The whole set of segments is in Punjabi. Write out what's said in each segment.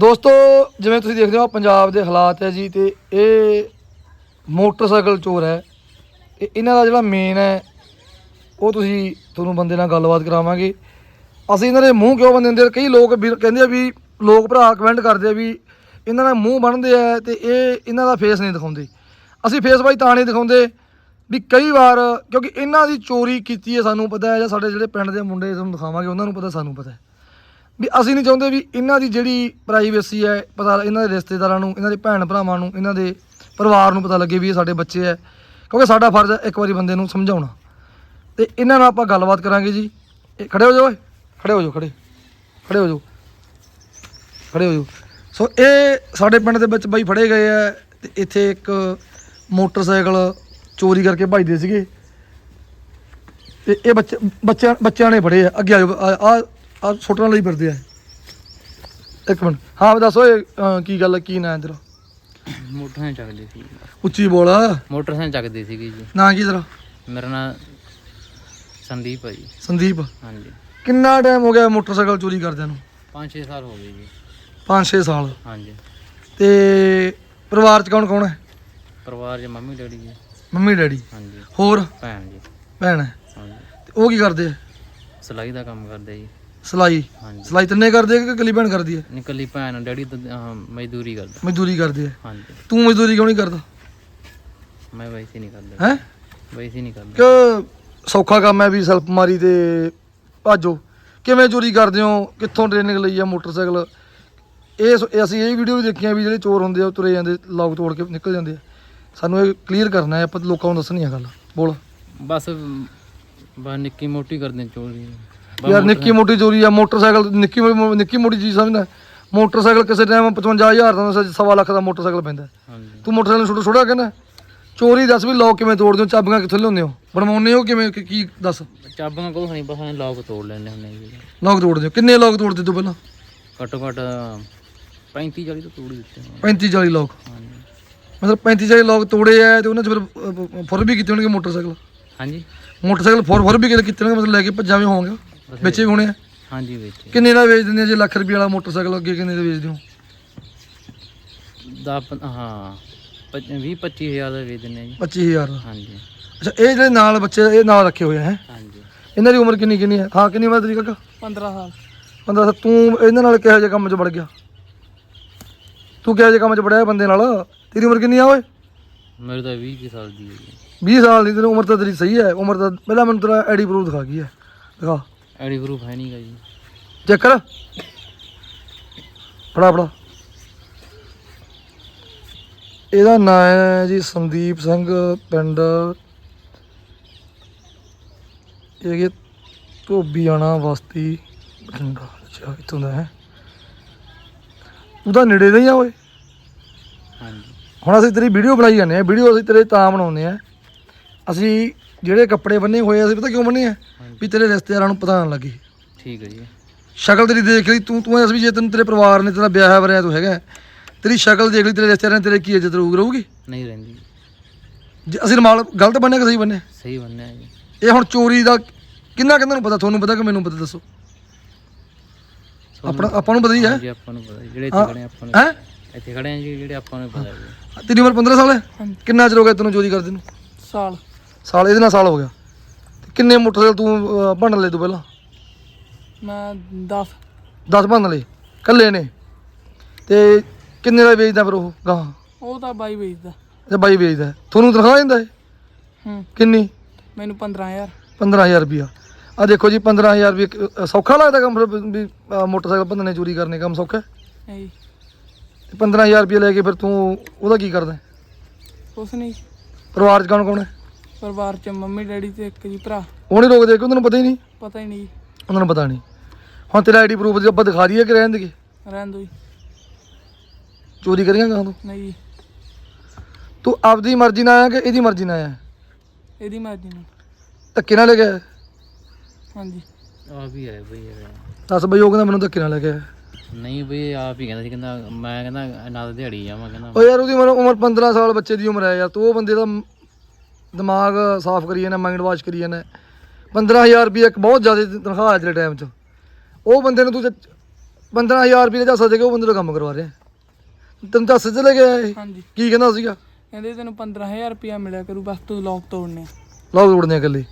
ਦੋਸਤੋ, ਜਿਵੇਂ ਤੁਸੀਂ ਦੇਖਦੇ ਹੋ, ਪੰਜਾਬ ਦੇ ਹਾਲਾਤ ਹੈ ਜੀ ਤੇ ਇਹ ਮੋਟਰਸਾਈਕਲ ਚੋਰ ਹੈ। ਇਹ ਇਹਨਾਂ ਦਾ ਜਿਹੜਾ ਮੇਨ ਹੈ, ਉਹ ਤੁਸੀਂ ਤੁਹਾਨੂੰ ਬੰਦੇ ਨਾਲ ਗੱਲਬਾਤ ਕਰਾਵਾਂਗੇ। ਅਸੀਂ ਇਹਨਾਂ ਦੇ ਮੂੰਹ ਕਿਉਂ ਬੰਦ ਦਿੰਦੇ ਕਈ ਲੋਕ ਵੀ ਕਹਿੰਦੇ ਆ ਵੀ ਲੋਕ ਭਰਾ ਕਮੈਂਟ ਕਰਦੇ ਆ ਵੀ ਇਹਨਾਂ ਦਾ ਮੂੰਹ ਬੰਨਦੇ ਆ ਤੇ ਇਹ ਇਹਨਾਂ ਦਾ ਫੇਸ ਨਹੀਂ ਦਿਖਾਉਂਦੇ। ਅਸੀਂ ਫੇਸ ਬਾਈ ਤਾਂ ਨਹੀਂ ਦਿਖਾਉਂਦੇ ਵੀ ਕਈ ਵਾਰ ਕਿਉਂਕਿ ਇਹਨਾਂ ਦੀ ਚੋਰੀ ਕੀਤੀ ਹੈ, ਸਾਨੂੰ ਪਤਾ ਹੈ, ਜਾਂ ਸਾਡੇ ਜਿਹੜੇ ਪਿੰਡ ਦੇ ਮੁੰਡੇ ਤੁਹਾਨੂੰ ਦਿਖਾਵਾਂਗੇ, ਉਹਨਾਂ ਨੂੰ ਪਤਾ, ਸਾਨੂੰ ਪਤਾ ਹੈ। ਵੀ ਅਸੀਂ ਨਹੀਂ ਚਾਹੁੰਦੇ ਵੀ ਇਹਨਾਂ ਦੀ ਜਿਹੜੀ ਪ੍ਰਾਈਵੇਸੀ ਹੈ, ਪਤਾ ਇਹਨਾਂ ਦੇ ਰਿਸ਼ਤੇਦਾਰਾਂ ਨੂੰ, ਇਹਨਾਂ ਦੇ ਭੈਣ ਭਰਾਵਾਂ ਨੂੰ, ਇਹਨਾਂ ਦੇ ਪਰਿਵਾਰ ਨੂੰ ਪਤਾ ਲੱਗੇ ਵੀ ਇਹ ਸਾਡੇ ਬੱਚੇ ਹੈ। ਕਿਉਂਕਿ ਸਾਡਾ ਫਰਜ਼ ਹੈ ਇੱਕ ਵਾਰੀ ਬੰਦੇ ਨੂੰ ਸਮਝਾਉਣਾ। ਤੇ ਇਹਨਾਂ ਨਾਲ ਆਪਾਂ ਗੱਲਬਾਤ ਕਰਾਂਗੇ ਜੀ। ਇਹ ਖੜੇ ਹੋ ਜਾਓ ਓਏ। ਖੜੇ ਹੋ ਜਾਓ, ਖੜੇ। ਖੜੇ ਹੋ ਜਾਓ। ਖੜੇ ਹੋ ਜਾਓ। ਸੋ ਇਹ ਸਾਡੇ ਪਿੰਡ ਦੇ ਵਿੱਚ ਬਾਈ ਫੜੇ ਗਏ ਆ ਤੇ ਇੱਥੇ ਇੱਕ ਮੋਟਰਸਾਈਕਲ ਚੋਰੀ ਕਰਕੇ ਭੱਜਦੇ ਸੀਗੇ। ਤੇ ਇਹ ਬੱਚੇ, ਬੱਚਿਆਂ ਬੱਚਿਆਂ ਨੇ ਫੜੇ ਆ। ਅੱਗੇ ਆ ਜਾਓ ਆ ਆ- ਸੁੱਟਣ ਲਈ ਫਿਰਦੇ ਆ। ਇੱਕ ਮਿੰਟ। ਹਾਂ ਦੱਸ ਓਏ ਅਹ, ਕੀ ਗੱਲ ਆ, ਕੀ ਨਾਂ ਹੈ ਤੇਰਾ? ਮੋਟਰਸਾਈਕਲ ਚੱਕਦੇ ਸੀ। ਉੱਚੀ ਬੋਲ। ਮੋਟਰਸਾਈਕਲ ਚੱਕਦੇ ਸੀਗੇ ਜੀ। ਨਾਂ ਕੀ ਤੇਰਾ? ਮੇਰਾ ਨਾਂ ਸੰਦੀਪ ਹੈ ਜੀ। ਸੰਦੀਪ? ਹਾਂਜੀ। ਕਿੰਨਾ ਟਾਈਮ ਹੋ ਗਿਆ ਮੋਟਰਸਾਈਕਲ ਚੋਰੀ ਕਰਦਿਆਂ ਨੂੰ? 5-6 ਸਾਲ ਹੋ ਗਏ ਜੀ। 5-6 ਸਾਲ। ਹਾਂਜੀ। ਤੇ ਪਰਿਵਾਰ ਚ ਕੌਣ ਕੌਣ ਹੈ? ਪਰਿਵਾਰ 'ਚ mummy daddy ji. Mummy daddy. ਹਾਂਜੀ। ਹੋਰ? ਭੈਣ ਜੀ। ਭੈਣ ਹੈ। ਹਾਂਜੀ। ਤੇ ਉਹ ਕੀ ਕਰਦੇ ਆ? ਸਿਲਾਈ ਦਾ ਕੰਮ ਕਰਦੇ ਜੀ। ਸਿਲਾਈ। ਹਾਂਜੀ। ਸਿਲਾਈ ਤਿੰਨੇ ਕਰਦੇ ਆ ਕਿ ਇਕੱਲੀ ਭੈਣ ਕਰਦੀ ਹੈ ਨਿਕਲੀ ਭੈਣ ਡੈਡੀ ਤਾਂ ਅਹ, ਮਜ਼ਦੂਰੀ ਕਰਦਾ। ਮਜ਼ਦੂਰੀ ਕਰਦੇ ਆ। ਹਾਂਜੀ। ਤੂੰ ਮਜ਼ਦੂਰੀ ਕਿਉਂ ਨਹੀਂ ਕਰਦਾ? ਮੈਂ ਵੈਸੇ ਨਹੀਂ ਕਰਦਾ। ਹੈ? ਵੈਸੇ ਨਹੀਂ ਕਰਦਾ। ਕਿ ਸੌਖਾ ਕੰਮ ਹੈ ਵੀ ਸੈਲਫ ਮਾਰੀ ਤੇ ਭਾਜੋ। ਕਿਵੇਂ ਚੋਰੀ ਕਰਦੇ ਹੋ? ਕਿੱਥੋਂ ਟ੍ਰੇਨਿੰਗ ਲਈ ਆ ਮੋਟਰਸਾਈਕਲ? ਇਹ ਸ- ਇਹ ਅਸੀਂ ਇਹ ਵੀਡੀਓ ਵੀ ਦੇਖੀਆਂ ਵੀ ਜਿਹੜੇ ਚੋਰ ਹੁੰਦੇ ਆ ਉਹ ਤੁਰੇ ਜਾਂਦੇ ਲੌਕ ਤੋੜ ਕੇ ਨਿਕਲ ਜਾਂਦੇ ਆ। ਸਾਨੂੰ ਇਹ ਕਲੀਅਰ ਕਰਨਾ ਹੈ ਆਪਾਂ ਲੋਕਾਂ ਨੂੰ ਦੱਸਣੀ ਆ ਗੱਲ। ਬੋਲ। ਬਸ ਬਸ ਨਿੱਕੀ ਮੋਟੀ ਕਰਦੇ ਚੋਰੀ। ਯਾਰ ਨਿੱਕੀ ਮੋਟੀ ਚੋਰੀ ਆ ਮੋਟਰਸਾਈਕਲ ਨਿੱਕੀ ਮੋ- ਨਿੱਕੀ ਮੋਟੀ ਚੀਜ਼ ਸਮਝਦਾ? ਮੋਟਰਸਾਈਕਲ ਕਿਸੇ ਟਾਈਮ 55000 ਦਾ ਸ- ਸਵਾ ਲੱਖ ਦਾ ਮੋਟਰਸਾਈਕਲ ਪੈਂਦਾ। ਹਾਂਜੀ। ਤੂੰ ਮੋਟਰਸਾਈਕਲ ਛੋਟਾ ਛੋਟਾ ਕਹਿੰਦਾ ਚੋਰੀ ਦੱਸ ਵੀ ਲੋਕ ਕਿਵੇਂ ਤੋੜਦੇ ਹੋ ਚਾਬੀਆਂ ਕਿੱਥੋਂ ਲਿਆਉਂਦੇ ਹੋ? ਬਣਵਾਉਂਦੇ ਹੋ ਕਿਵੇਂ? ਕੀ- ਕੀ ਦੱਸ? ਚਾਬੀਆਂ ਕੋਲ ਨਹੀਂ ਬਸ ਐਂ ਲੋਕ ਤੋੜ ਲੈਂਦੇ ਹੁੰਦੇ ਜੀ ਲੋਕ ਤੋੜਦੇ ਹੋ ਕਿੰਨੇ ਲੋਕ ਤੋੜਦੇ ਤੂੰ ਪਹਿਲਾਂ? ਘੱਟੋ ਘੱਟ 35 40 ਤੋਂ ਤੋੜ ਹੀ ਦਿੱਤੇ ਹੋਣੇ। 35 40 ਲੋਕ ਹਾਂਜੀ। ਮਤਲਬ 35 40 ਲੋਕ ਤੋੜੇ ਆ ਤੇ ਉਹਨਾਂ ਚ ਫਿਰ ਫੁਰ ਵੀ ਕੀਤੇ ਹੋਣਗੇ ਮੋਟਰਸਾਈਕਲ। ਹਾਂਜੀ। ਮੋਟਰਸਾਈਕਲ ਫੁਰ ਫੁਰ ਵੀ ਕੀਤੇ ਹੋਣਗੇ ਮਤਲਬ ਲੈ ਕੇ ਭੱਜਾਂ ਵੀ ਹੋਣਗੇ। ਵਿੱਚ ਵੀ ਹੋਣੇ ਆ? ਹਾਂਜੀ ਵਿੱਚ। ਕਿੰਨੇ ਦਾ ਵੇਚ ਦਿੰਦੇ ਆ ਜੇ ਲੱਖ ਰੁਪਏ ਵਾਲਾ ਮੋਟਰਸਾਈਕਲ ਅੱਗੇ ਕਿੰਨੇ ਦਾ ਵੇਚਦੇ ਹੋ ਦਾ ਹਾਂ 20 25000 ਦਾ ਵੇਚ ਦਿੰਦੇ ਆ ਜੀ। 25000 ਦਾ ਹਾਂਜੀ। ਅੱਛਾ ਇਹ ਜਿਹੜੇ ਨਾਲ ਬੱਚੇ ਇਹ ਨਾਲ ਰੱਖੇ ਹੋਏ ਆ ਹੈ? ਹਾਂਜੀ। ਇਹਨਾਂ ਦੀ ਉਮਰ ਕਿੰਨੀ ਕਿੰਨੀ ਹੈ ਹਾਂ ਕਿੰਨੀ ਉਮਰ ਤੇਰੀ ਕਾਕਾ? 15 ਸਾਲ। 15 ਸਾਲ। ਤੂੰ ਇਹਨਾਂ ਨਾਲ ਕਿਹੋ ਜਿਹੇ ਕੰਮ 'ਚ ਵੜ ਗਿਆ? ਤੂੰ ਕਿਹੋ ਜਿਹੇ ਕੰਮ 'ਚ ਵੜਿਆ ਬੰਦੇ ਨਾਲ? ਤੇਰੀ ਉਮਰ ਕਿੰਨੀ ਆ ਓਏ? ਮੇਰੇ ਤਾਂ 20 ਕੁ ਸਾਲ ਦੀ ਹੈ ਜੀ। 20 ਸਾਲ ਦੀ ਤੇਰੀ ਉਮਰ ਤਾਂ ਤੇਰੀ ਸਹੀ ਹੈ ਉਮਰ ਤਾਂ ਪਹਿਲਾਂ ਮੈਨੂੰ ਤੇਰਾ ਆਈਡੀ ਪ੍ਰੂਫ ਦਿਖਾ ਗਈ ਹੈ ਦਿਖਾ। ਐਡੀ ਗਰੁੱਪ ਹੈ ਨਹੀਂਗਾ ਜੀ। ਚੈੱਕ ਕਰ। ਫੜਾ ਫੜਾ। ਇਹਦਾ ਨਾਂ ਹੈ ਜੀ ਸੰਦੀਪ ਸਿੰਘ ਪਿੰਡ ਇਹ ਕਿ ਧੋਬੀਆਣਾ ਬਸਤੀ ਬਠਿੰਡਾ ਅੱਛਾ ਇੱਥੋਂ ਦਾ ਹੈ। ਉਹਦਾ ਨੇੜੇ ਦਾ ਹੀ ਆ ਓਏ। ਹਾਂਜੀ। ਹੁਣ ਅਸੀਂ ਤੇਰੀ ਵੀਡੀਓ ਬਣਾਈ ਜਾਂਦੇ ਆ ਵੀਡੀਓ ਅਸੀਂ ਤੇਰੇ ਤਾਂ ਬਣਾਉਂਦੇ ਆ ਅਸੀਂ ਜਿਹੜੇ ਕੱਪੜੇ ਬੰਨੇ ਹੋਏ ਆ ਅਸੀਂ ਪਤਾ ਕਿਉਂ ਬੰਨੇ ਆ? ਵੀ ਤੇਰੇ ਰਿਸ਼ਤੇਦਾਰਾਂ ਨੂੰ ਪਤਾ ਨਾ ਲੱਗੇ। ਠੀਕ ਹੈ ਜੀ। ਸ਼ਕਲ ਤੇਰੀ ਦੇਖ ਲਈ ਤੂੰ ਤੂੰ ਐਸ ਵੀ ਜੇ ਤੈਨੂੰ ਤੇਰੇ ਪਰਿਵਾਰ ਨੇ ਤੇਰਾ ਵਿਆਹ ਵਰਿਆ ਤੂੰ ਹੈਗਾ ਤੇਰੀ ਸ਼ਕਲ ਦੇਖ ਲਈ ਤੇਰੇ ਰਿਸ਼ਤੇਦਾਰਾਂ ਨੇ ਤੇਰੇ ਕੀ ਇੱਜ਼ਤ ਰਹੂ ਰਹੂਗੀ? ਨਹੀਂ ਰਹਿੰਦੀ। ਜੇ ਅਸੀਂ ਰਮਾਲ ਗਲਤ ਬੰਨੇ ਕਿ ਸਹੀ ਬੰਨੇ ਸਹੀ ਬੰਨਿਆ ਜੀ। ਇਹ ਹੁਣ ਚੋਰੀ ਦਾ ਕਿੰਨਾ ਕਿੰਨਾ ਨੂੰ ਪਤਾ? ਤੁਹਾਨੂੰ ਪਤਾ ਕਿ ਮੈਨੂੰ ਪਤਾ ਦੱਸੋ। ਆਪਣਾ ਆਪਾਂ ਨੂੰ ਪਤਾ ਹੀ ਹੈ। ਹਾਂਜੀ ਆਪਾਂ ਨੂੰ ਪਤਾ ਜੀ, ਜਿਹੜੇ ਇੱਥੇ। ਖੜੇ ਆ ਆਪਾਂ ਨੂੰ ਹੈ? ਇੱਥੇ ਖੜੇ ਆ ਜੀ ਜਿਹੜੇ ਆਪਾਂ ਨੂੰ ਪਤਾ ਤੇਰੀ ਉਮਰ 15 ਸਾਲ ਹੈ? ਕਿੰਨਾ ਚਿਰ ਹੋ ਗਿਆ ਤੈਨੂੰ ਚੋਰੀ ਕਰਦੇ ਨੂੰ? ਸਾਲ। ਸਾਲ ਇਹਦੇ ਨਾਲ ਸਾਲ ਹੋ ਗਿਆ। ਤੇ ਕਿੰਨੇ ਮੋਟਰਸਾਈਕਲ ਤੂੰ ਅਹ, ਭੰਨ ਲਏ ਤੂੰ ਪਹਿਲਾਂ? ਮੈਂ 10 10 ਭੰਨ ਲਏ ਕੱਲੇ ਨੇ? ਤੇ ਕਿੰਨੇ ਦਾ ਵੇਚਦਾ ਫਿਰ ਉਹ ਗਾਂ? ਉਹ ਤਾਂ ਬਾਈ ਵੇਚਦਾ। ਤੇ ਬਾਈ ਵੇਚਦਾ। ਤੁਹਾਨੂੰ ਤਨਖਾਹ ਦਿੰਦਾ ਹੈ ਹੂੰ। ਕਿੰਨੀ? ਮੈਨੂੰ 15000 15000 ਰੁਪਿਆ ਆ ਦੇਖੋ ਜੀ 15000 ਵੀ ਇੱਕ, ਅ, ਸੌਖਾ ਲੱਗਦਾ ਕੰਮ ਫਿਰ ਵੀ ਮੋਟਰਸਾਈਕਲ ਭੰਨਣੇ ਚੋਰੀ ਕਰਨੇ ਕੰਮ ਸੌਖਾ ਹੈ? ਨਹੀਂ। ਤੇ 15000 ਰੁਪਏ ਲੈ ਕੇ ਫਿਰ ਤੂੰ ਉਹਦਾ ਕੀ ਕਰਦਾ ਹੈ? ਕੁਛ ਨਹੀਂ। ਪਰਿਵਾਰ ਚ ਕੌਣ ਕੌਣ ਹੈ? ਪਰਿਵਾਰ ਚ ਮੰਮੀ ਡੈਡੀ ਤੇ ਇੱਕ ਜੀ ਭਰਾ। ਉਹ ਨਹੀਂ ਰੋਕਦੇ ਕਿ ਉਹਨਾਂ ਨੂੰ ਪਤਾ ਹੀ ਨਹੀਂ? ਪਤਾ ਹੀ ਨਹੀਂ। ਉਹਨਾਂ ਨੂੰ ਪਤਾ ਨਹੀਂ। ਹੁਣ ਤੇਰਾ ਆਈਡੀ ਪ੍ਰੂਫ ਜੇ ਆਪਾਂ ਦਿਖਾ ਦਈਏ ਕਿ ਰਹਿਣ ਦੇਗੇ ਰਹਿਣ ਦੋ ਜੀ। ਚੋਰੀ ਕਰੀਆਂ ਕਹਾਂ ਤੂੰ? ਨਹੀਂ ਜੀ। ਤੂੰ ਆਪਦੀ ਮਰਜ਼ੀ ਨਾਲ ਆਇਆ ਕਿ ਇਹਦੀ ਮਰਜ਼ੀ ਨਾਲ ਆਇਆ? ਇਹਦੀ ਮਰਜ਼ੀ ਨਾਲ। ਧੱਕੇ ਨਾਲ ਲੈ ਆਇਆ? ਹਾਂਜੀ। ਆ ਵੀ ਹੈ ਬਈ ਯਾਰ ਦੱਸ ਬਈ ਉਹ ਕਹਿੰਦਾ ਮੈਨੂੰ ਧੱਕੇ ਨਾਲ ਲੈ ਨਹੀਂ ਬਈ ਆਪ ਹੀ ਕਹਿੰਦਾ ਸੀ ਕਹਿੰਦਾ ਮੈਂ ਕਹਿੰਦਾ ਨਾਲ ਦਿਹਾੜੀ ਜਾਵਾਂ ਕਹਿੰਦਾ ਓ ਯਾਰ ਉਹਦੀ ਉਮਰ ਉਮਰ 15 ਸਾਲ ਬੱਚੇ ਦੀ ਉਮਰ ਹੈ ਯਾਰ ਤੂੰ ਉਹ ਬੰਦੇ ਦਾ ਮ- ਦਿਮਾਗ ਸਾਫ਼ ਕਰੀ ਜਾਂਦਾ ਮਾਈਂਡ ਵਾਸ਼ ਕਰੀ ਜਾਂਦਾ। 15000 ਰੁਪਏ ਇੱਕ ਬਹੁਤ ਜ਼ਿਆਦਾ ਤਨਖਾਹ ਹੈ ਅੱਜ ਦੇ ਟਾਈਮ 'ਚ। ਉਹ ਬੰਦੇ ਨੂੰ ਤੂੰ ਜੇ 15000 ਰੁਪਏ ਦਾ ਝਾਸਾ ਦੇ ਕੇ ਉਹ ਬੰਦੇ ਤੋਂ ਕੰਮ ਕਰਵਾ ਰਿਹਾ ਤੈਨੂੰ ਝਾਸੇ ਚ ਲੈ ਹਾਂਜੀ। ਕੀ ਕਹਿੰਦਾ ਸੀਗਾ? ਕਹਿੰਦੇ ਤੈਨੂੰ 15000 ਰੁਪਇਆ ਮਿਲਿਆ ਕਰੂ ਬਸ ਤੂੰ ਲੋਕ ਤੋੜਨੇ। ਲਾਓ ਤੋੜਨੇ ਇਕੱਲੇ।